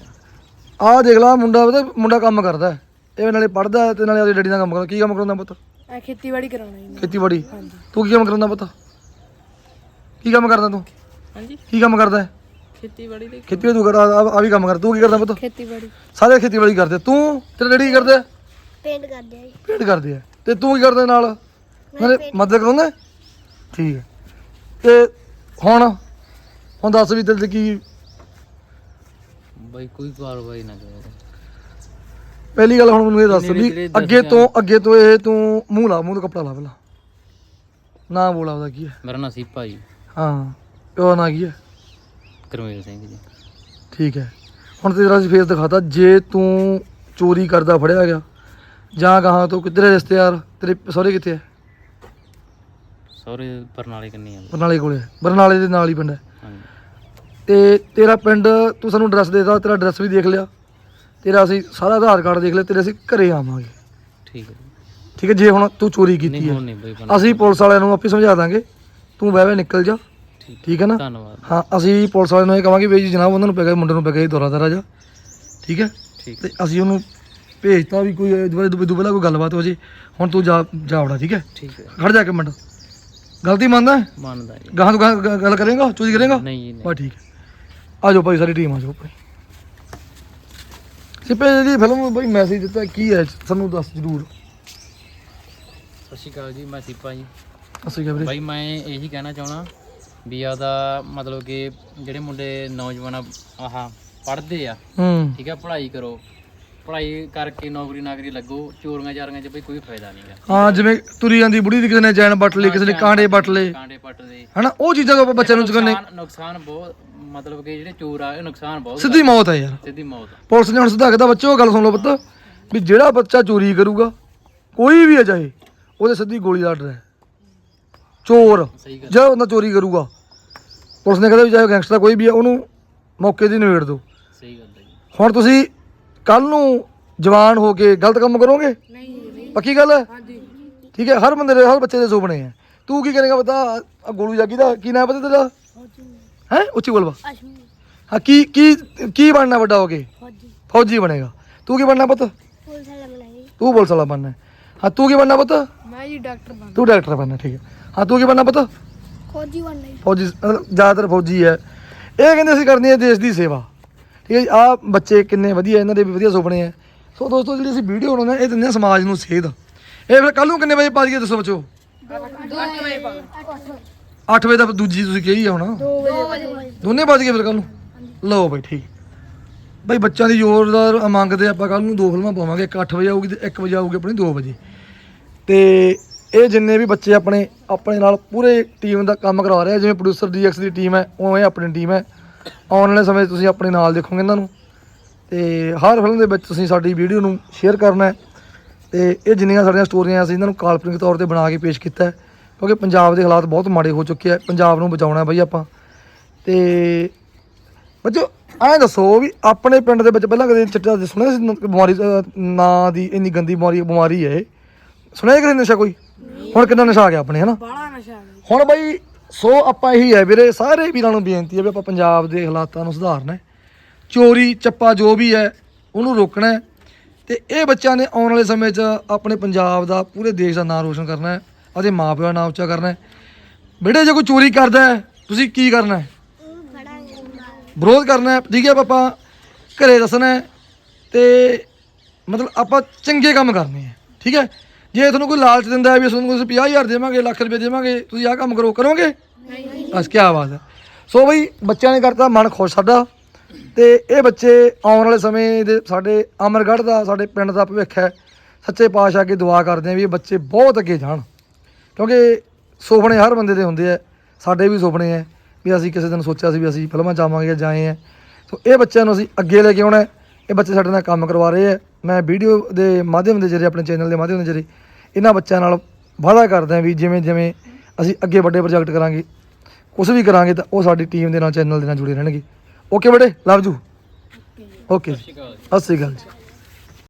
ਆਹ ਦੇਖ ਲਾ ਮੁੰਡਾ ਪਤਾ ਮੁੰਡਾ ਕੰਮ ਕਰਦਾ ਹੈ। ਇਹ ਨਾਲੇ ਪੜਦਾ ਤੇ ਨਾਲੇ ਆਪਣੀ ਡੈਡੀ ਦਾ ਕੰਮ ਕਰਦਾ। ਕੀ ਕੰਮ ਕਰਾਉਂਦਾ ਪੁੱਤ? ਖੇਤੀਬਾੜੀ ਕਰਾਉਣਾ ਜੀ। ਖੇਤੀਬਾੜੀ? ਤੂੰ ਕੀ ਕੰਮ ਕਰਾਉਂਦਾ ਪੁੱਤ? ਕੀ ਕੰਮ ਕਰਦਾ ਤੂੰ? ਹਾਂਜੀ। ਕੀ ਕੰਮ ਕਰਦਾ? ਹੈ ਖੇਤੀਬਾੜੀ ਦੇ ਖੇਤੀ ਤੂੰ ਕਰਦਾ ਆ ਵੀ ਕੰਮ ਕਰ। ਤੂੰ ਕੀ ਕਰਦਾ ਪੁੱਤ? ਖੇਤੀਬਾੜੀ। ਸਾਰੇ ਖੇਤੀਬਾੜੀ ਕਰਦੇ। ਤੂੰ ਤੇਰਾ ਡੈਡੀ ਕੀ ਕਰਦਾ? ਪੇਂਟ ਕਰਦੇ ਆ ਜੀ। ਪੇਂਟ ਕਰਦੇ ਆ। ਤੇ ਤੂੰ ਕੀ ਕਰਦਾ ਨਾਲ? ਨਾਲੇ ਮਦਦ ਕਰਾਉਂਦਾ? ਠੀਕ ਹੈ ਤੇ ਹੁਣ ਹੁਣ ਦੱਸ ਵੀ ਤੇਰੇ ਤੇ ਕੀ ਬਈ ਕੋਈ ਕਾਰਵਾਈ ਨਾ ਕਰੋ। ਪਹਿਲੀ ਗੱਲ ਹੁਣ ਮੈਨੂੰ ਇਹ ਦੱਸ ਵੀ ਅੱਗੇ ਤੋਂ ਅੱਗੇ ਤੋਂ ਇਹ ਤੂੰ ਮੂੰਹ ਲਾ ਮੂੰਹ ਤੋਂ ਕੱਪੜਾ ਲਾ ਪਹਿਲਾਂ। ਨਾ ਬੋਲਾ ਉਹਦਾ ਕੀ ਹੈ? ਮੇਰਾ ਨਾਂ ਸੀਪਾ ਜੀ। ਹਾਂ ਪਿਓ ਨਾ ਕੀ ਹੈ? ਕਰਮੇਲ ਸਿੰਘ ਜੀ। ਠੀਕ ਹੈ। ਹੁਣ ਤੇਰਾ ਅਸੀਂ ਫੇਸ ਦਿਖਾਤਾ ਜੇ ਤੂੰ ਚੋਰੀ ਕਰਦਾ ਫੜਿਆ ਗਿਆ ਜਾਂ ਗਾਹਾਂ ਤੋਂ ਕਿੱਧਰੇ ਰਿਸ਼ਤੇਦਾਰ ਤੇਰੇ ਸਹੁਰੇ ਕਿੱਥੇ ਹੈ? ਸਹੁਰੇ ਬਰਨਾਲੇ ਕੰਨੀ ਆ। ਬਰਨਾਲੇ ਕੋਲੇ। ਬਰਨਾਲੇ ਦੇ ਨਾਲ ਹੀ ਪਿੰਡ ਹੈ। ਤੇ ਤੇਰਾ ਪਿੰਡ ਤੂੰ ਸਾਨੂੰ ਐਡਰੈਸ ਦੇਤਾ ਤੇਰਾ ਐਡਰੈਸ ਵੀ ਦੇਖ ਲਿਆ। ਤੇਰਾ ਅਸੀਂ ਸਾਰਾ ਆਧਾਰ ਕਾਰਡ ਦੇਖ ਲਿਆ ਤੇਰੇ ਅਸੀਂ ਘਰੇ ਆਵਾਂਗੇ। ਠੀਕ ਹੈ ਠੀਕ ਹੈ ਜੇ ਹੁਣ ਤੂੰ ਚੋਰੀ ਕੀਤੀ ਨਹੀਂ ਹੈ। ਹੁਣ ਨਹੀਂ ਬਈ ਬਣ ਅਸੀਂ ਪੁਲਿਸ ਵਾਲਿਆਂ ਨੂੰ ਆਪੇ ਸਮਝਾ ਦਾਂਗੇ ਤੂੰ ਬਹਿ ਬਹਿ ਨਿਕਲ ਜਾ। ਠੀਕ ਠੀਕ ਹੈ ਨਾ? ਧੰਨਵਾਦ। ਹਾਂ ਅਸੀਂ ਪੁਲਿਸ ਵਾਲਿਆਂ ਨੂੰ ਇਹ ਕਵਾਂਗੇ ਵੀ ਜੀ ਜਨਾਬ ਉਹਨਾਂ ਨੂੰ ਪੈ ਗਿਆ ਮੁੰਡੇ ਨੂੰ ਪੈ ਗਿਆ ਦੌਰਾ ਦਰਾ ਜਾ। ਠੀਕ ਹੈ? ਠੀਕ। ਤੇ ਅਸੀਂ ਉਹਨੂੰ ਭੇਜਤਾ ਵੀ ਕੋਈ ਦੁਬਾਰਾ ਦੁਬਾਰਾ ਦੁਬਾਰਾ ਕੋਈ ਗੱਲਬਾਤ ਹੋ ਜੇ ਹੁਣ ਤੂੰ ਜਾ ਜਾਵੜਾ ਠੀਕ ਹੈ? ਠੀਕ ਹੈ। ਖੜ ਜਾ ਕੇ ਮਿੰਟ। ਗਲਤੀ ਮੰਨਦਾ ਹੈ? ਮੰਨਦਾ ਜੀ। ਗਾਹਾਂ ਤੋਂ ਗਾਹਾਂ ਗ- ਗੱਲ ਕਰੇਗਾ? ਚੋਰੀ ਕਰੇਗਾ? ਨਹੀਂ ਜੀ ਨਹੀਂ। ਬਸ ਠੀਕ ਹੈ। ਆ ਜਾਓ ਭਾਈ ਸਾਰੀ ਟੀਮ ਆ ਜਾਓ ਭਾਈ। ਸਿੱਪੇ ਜਿਹੜੀ ਫਿਲਮ ਬਈ ਮੈਸੇਜ ਦਿੱਤਾ ਕੀ ਹੈ? ਸਾਨੂੰ ਦੱਸ ਜਰੂਰ। ਸਤਿ ਸ਼੍ਰੀ ਅਕਾਲ ਜੀ ਮੈਂ ਸੀਪਾ ਜੀ। ਅਸੀਂ ਕਿਹਾ ਵੀਰੇ। ਬਾਈ ਮੈਂ ਇਹੀ ਕਹਿਣਾ ਚਾਹਣਾ ਵੀ ਆਦਾ ਮਤਲਬ ਕਿ ਜਿਹੜੇ ਮੁੰਡੇ ਨੌਜਵਾਨ ਆਹ ਪੜ੍ਹਦੇ ਆ ਹੂੰ। ਠੀਕ ਆ ਪੜ੍ਹਾਈ ਕਰੋ। ਪੜ੍ਹਾਈ ਕਰਕੇ ਨੌਕਰੀ ਨਾਕਰੀ ਲੱਗੋ ਚੋਰੀਆਂ ਚਾਰੀਆਂ 'ਚ ਬਈ ਕੋਈ ਫਾਇਦਾ ਨਹੀਂਗਾ ਹਾਂ ਜਿਵੇਂ ਤੁਰੀ ਜਾਂਦੀ ਬੁੜੀ ਦੀ ਕਿਸੇ ਨੇ ਜੈਨ ਬੱਟ ਲਈ ਕਿਸੇ ਨੇ ਕਾਂਡੇ ਬੱਟ ਲਏ। ਕਾਂਡੇ ਪੱਟਦੇ ਹਨਾ ਉਹ ਚੀਜ਼ਾਂ ਤੋਂ ਆਪਾਂ ਬੱਚਿਆਂ ਨੂੰ ਚੁਕਾਨੇ ਨੁਕਸਾਨ ਨੁਕਸਾਨ ਬਹੁਤ ਮਤਲਬ ਕਿ ਜਿਹੜੇ ਚੋਰ ਆ ਇਹ ਨੁਕਸਾਨ ਬਹੁਤ ਸਿੱਧੀ ਮੌਤ ਹੈ ਯਾਰ। ਸਿੱਧੀ ਮੌਤ ਆ। ਪੁਲਿਸ ਨੇ ਹੁਣ ਸਿੱਧਾ ਕਹਿੰਦਾ ਬੱਚੋ ਗੱਲ ਸੁਣ ਲਓ ਪੁੱਤ ਵੀ ਜਿਹੜਾ ਬੱਚਾ ਚੋਰੀ ਕਰੂਗਾ ਕੋਈ ਵੀ ਹੈ ਚਾਹੇ ਉਹਦੇ ਸਿੱਧੀ ਗੋਲੀ ਦਾ ਡਰ ਹੈ। ਚੋਰ ਸਹੀ ਗੱਲ। ਜਿਹੜਾ ਬੰਦਾ ਚੋਰੀ ਕਰੂਗਾ ਪੁਲਿਸ ਨੇ ਕਹਿੰਦਾ ਵੀ ਚਾਹੇ ਗੈਂਗਸਟਰ ਕੋਈ ਵੀ ਹੈ ਉਹਨੂੰ ਮੌਕੇ ਦੀ ਨਿਬੇੜ ਦਿਓ। ਸਹੀ ਗੱਲ ਹੈ ਜੀ। ਹੁਣ ਤੁਸੀਂ ਕੱਲ ਨੂੰ ਜਵਾਨ ਹੋ ਕੇ ਗਲਤ ਕੰਮ ਕਰੋਗੇ? ਨਹੀਂ ਪੱਕੀ ਗੱਲ ਹੈ? ਹਾਂਜੀ। ਠੀਕ ਹੈ ਹਰ ਬੰਦੇ ਦੇ ਹਰ ਬੱਚੇ ਦੇ ਸੁਪਨੇ ਹੈ। ਤੂੰ ਕੀ ਕਰੇਗਾ ਪਤਾ? ਆਹ ਗੋਲੂ ਜਾਗੀ ਦਾ ਕੀ ਨਾਮ ਪਤਾ ਤੇਰਾ? ਹੈ ਉੱਚੀ ਬੋਲ ਬਾ। ਅਸ਼ਮੀ। ਹਾਂ ਕੀ ਕੀ ਕੀ ਬਣਨਾ ਵੱਡਾ ਹੋ ਕੇ? ਫੌਜੀ। ਫੌਜੀ ਬਣੇਗਾ। ਤੂੰ ਕੀ ਬਣਨਾ ਪੁੱਤ? ਪੁਲਿਸ ਵਾਲਾ ਬਣਾਈ ਤੂੰ ਪੁਲਿਸ ਵਾਲਾ ਬਣਨਾ। ਹੈ। ਹਾਂ ਤੂੰ ਕੀ ਬਣਨਾ ਪੁੱਤ? ਮੈਂ ਜੀ ਡਾਕਟਰ ਬਣ ਤੂੰ ਡਾਕਟਰ ਬਣਨਾ ਠੀਕ ਹੈ। ਹਾਂ ਤੂੰ ਕੀ ਬਣਨਾ ਪੁੱਤ? ਫੌਜੀ ਬਣਨਾ ਜੀ। ਫੌਜੀ ਮਤਲਬ ਜ਼ਿਆਦਾਤਰ ਫੌਜੀ ਹੈ। ਇਹ ਕਹਿੰਦੇ ਅਸੀਂ ਕਰਨੀ ਹੈ ਦੇਸ਼ ਦੀ ਸੇਵਾ। ਠੀਕ ਹੈ ਜੀ ਆ ਬੱਚੇ ਕਿੰਨੇ ਵਧੀਆ ਇਹਨਾਂ ਦੇ ਵੀ ਵਧੀਆ ਸੁਪਨੇ ਹੈ। ਸੋ ਦੋਸਤੋ ਜਿਹੜੀ ਅਸੀਂ ਵੀਡੀਓ ਬਣਾਉਂਦੇ ਹਾਂ ਇਹ ਦਿੰਦੇ ਹਾਂ ਸਮਾਜ ਨੂੰ ਸੇਧ। ਇਹ ਫਿਰ ਕੱਲ ਨੂੰ ਕਿੰਨੇ ਵਜੇ ਪਾ ਦਈਏ ਦੱਸੋ ਬੱਚੋ? 8 ਵਜੇ ਦਾ ਦੂਜੀ ਤੁਸੀਂ ਕਹੀ ਆ ਹੁਣ। 2 ਵਜੇ ਦੋਨੇ ਵੱਜ ਗਏ ਫਿਰ ਕੱਲ ਨੂੰ? ਲਓ ਬਈ ਠੀਕ। ਬਈ ਬੱਚਿਆਂ ਦੀ ਜ਼ੋਰਦਾਰ ਮੰਗਦੇ ਆਪਾਂ ਕੱਲ ਨੂੰ ਦੋ ਫਿਲਮਾਂ ਪਾਵਾਂਗੇ। ਇੱਕ 8 ਵਜੇ ਆਊਗੀ ਤੇ 1 ਵਜੇ ਆਊਗੀ ਆਪਣੀ 2 ਵਜੇ। ਤੇ ਇਹ ਜਿੰਨੇ ਵੀ ਬੱਚੇ ਆਪਣੇ ਆਪਣੇ ਨਾਲ ਪੂਰੇ ਟੀਮ ਦਾ ਕੰਮ ਕਰਵਾ ਰਹੇ ਆ ਜਿਵੇਂ ਪ੍ਰੋਡਿਊਸਰ ਡੀਐਕਸ ਦੀ ਟੀਮ ਹੈ ਉਵੇਂ ਆਪਣੀ ਟੀਮ ਹੈ। ਆਉਣ ਵਾਲੇ ਸਮੇਂ 'ਚ ਤੁਸੀਂ ਆਪਣੇ ਨਾਲ ਦੇਖੋਗੇ ਇਹਨਾਂ ਨੂੰ। ਤੇ ਹਰ ਫਿਲਮ ਦੇ ਵਿੱਚ ਤੁਸੀਂ ਸਾਡੀ ਵੀਡੀਓ ਨੂੰ ਸ਼ੇਅਰ ਕਰਨਾ ਹੈ। ਤੇ ਇਹ ਜਿੰਨੀਆਂ ਸਾਡੀਆਂ ਸਟੋਰੀਆਂ ਅਸੀਂ ਇਹਨਾਂ ਨੂੰ ਕਾਲਪਨਿਕ ਤੌਰ ਤੇ ਬਣਾ ਕੇ ਪੇਸ਼ ਕੀਤਾ ਹੈ। ਕਿਉਂਕਿ ਪੰਜਾਬ ਦੇ ਹਾਲਾਤ ਬਹੁਤ ਮਾੜੇ ਹੋ ਚੁੱਕੇ ਆ ਪੰਜਾਬ ਨੂੰ ਬਚਾਉਣਾ ਬਈ ਆਪਾਂ। ਤੇ ਬੱਚੋ ਐਂ ਦੱਸੋ ਵੀ ਆਪਣੇ ਪਿੰਡ ਦੇ ਵਿੱਚ ਪਹਿਲਾਂ ਕਦੇ ਚਿੱਟਾ ਸੁਣਿਆ ਸੀ ਬਿਮਾਰੀ ਨਾਂ ਦੀ ਇੰਨੀ ਗੰਦੀ ਬਿਮਾਰੀ ਬਿਮਾਰੀ ਹੈ ਇਹ? ਸੁਣਿਆ ਕਦੇ ਨਸ਼ਾ ਕੋਈ? ਹੁਣ ਕਿੰਨਾ ਨਸ਼ਾ ਆ ਗਿਆ ਆਪਣੇ ਹਨਾ? ਬਾਹਲਾ ਨਸ਼ਾ। ਹੁਣ ਬਈ ਸੋ ਆਪਾਂ ਇਹੀ ਹੈ ਵੀਰੇ ਸਾਰੇ ਵੀਰਾਂ ਨੂੰ ਬੇਨਤੀ ਹੈ ਵੀ ਆਪਾਂ ਪੰਜਾਬ ਦੇ ਹਾਲਾਤਾਂ ਨੂੰ ਸੁਧਾਰਨਾ ਹੈ। ਚੋਰੀ ਚੱਪਾ ਜੋ ਵੀ ਹੈ ਉਹਨੂੰ ਰੋਕਣਾ ਹੈ। ਤੇ ਇਹ ਬੱਚਿਆਂ ਨੇ ਆਉਣ ਵਾਲੇ ਸਮੇਂ 'ਚ ਆਪਣੇ ਪੰਜਾਬ ਦਾ ਪੂਰੇ ਦੇਸ਼ ਦਾ ਨਾਮ ਰੋਸ਼ਨ ਕਰਨਾ ਹੈ। ਅਤੇ ਮਾਪਿਆਂ ਦਾ ਨਾਮ ਉੱਚਾ ਕਰਨਾ ਹੈ। ਬੇਟੇ, ਜੇ ਕੋਈ ਚੋਰੀ ਕਰਦਾ ਹੈ, ਤੁਸੀਂ ਕੀ ਕਰਨਾ ਹੈ? ਵਿਰੋਧ ਕਰਨਾ ਹੈ। ਠੀਕ ਹੈ ਪਾਪਾ ਘਰੇ ਦੱਸਣਾ ਹੈ ਤੇ ਮਤਲਬ ਆਪਾਂ ਚੰਗੇ ਕੰਮ ਕਰਨੇ ਆ ਠੀਕ ਹੈ? ਜੇ ਤੁਹਾਨੂੰ ਕੋਈ ਲਾਲਚ ਦਿੰਦਾ ਹੈ ਵੀ ਅਸੀਂ ਤੁਹਾਨੂੰ 50000 ਦੇਵਾਂਗੇ, ਲੱਖ ਰੁਪਏ ਦੇਵਾਂਗੇ, ਤੁਸੀਂ ਆਹ ਕੰਮ ਕਰੋ, ਕਰੋਗੇ? ਬਸ, ਕੀ ਆਵਾਜ਼ ਹੈ। ਸੋ ਬਈ, ਬੱਚਿਆਂ ਨੇ ਕਰਤਾ, ਮਨ ਖੁਸ਼ ਸਾਡਾ। ਤੇ ਇਹ ਬੱਚੇ ਆਉਣ ਵਾਲੇ ਸਮੇਂ ਦੇ ਸਾਡੇ ਅਮਰਗੜ੍ਹ ਦਾ, ਸਾਡੇ ਪਿੰਡ ਦਾ ਭਵਿੱਖ ਹੈ। ਸੱਚੇ ਪਾਤਸ਼ਾਹ ਅੱਗੇ ਦੁਆ ਕਰਦੇ ਆ ਵੀ ਇਹ ਬੱਚੇ ਬਹੁਤ ਅੱਗੇ ਜਾਣ। ਕਿਉਂਕਿ ਸੁਪਨੇ ਹਰ ਬੰਦੇ ਦੇ ਹੁੰਦੇ ਆ ਸਾਡੇ ਵੀ ਸੁਪਨੇ ਆ ਵੀ ਅਸੀਂ ਕਿਸੇ ਦਿਨ ਸੋਚਿਆ ਸੀ ਵੀ ਅਸੀਂ ਫਿਲਮਾਂ ਚਾਵਾਂਗੇ ਜਾਂ ਜਾਏ ਆ ਸੋ ਇਹ ਬੱਚਿਆਂ ਨੂੰ ਅਸੀਂ ਅੱਗੇ ਲੈ ਕੇ ਆਉਣਾ। ਇਹ ਬੱਚੇ ਸਾਡੇ ਨਾਲ ਕੰਮ ਕਰਵਾ ਰਹੇ ਆ। ਮੈਂ ਵੀਡੀਓ ਦੇ ਮਾਧਿਅਮ ਦੇ ਜ਼ਰੀਏ ਆਪਣੇ ਚੈਨਲ ਦੇ ਮਾਧਿਅਮ ਦੇ ਜ਼ਰੀਏ ਇਹਨਾਂ ਬੱਚਿਆਂ ਨਾਲ ਵਾਅਦਾ ਕਰਦੇ ਆ ਵੀ ਜਿਵੇਂ ਜਿਵੇਂ ਅਸੀਂ ਅੱਗੇ ਵੱਡੇ ਪ੍ਰੋਜੈਕਟ ਕਰਾਂਗੇ ਕੁਝ ਵੀ ਕਰਾਂਗੇ ਤਾਂ ਉਹ ਸਾਡੀ ਟੀਮ ਦੇ ਨਾਲ ਚੈਨਲ ਦੇ ਨਾਲ ਜੁੜੇ ਰਹਿਣਗੇ। ਓਕੇ ਬੇਟੇ ਲਵ ਯੂ। ਓਕੇ ਜੀ। ਸਤਿ ਸ਼੍ਰੀ ਅਕਾਲ ਜੀ।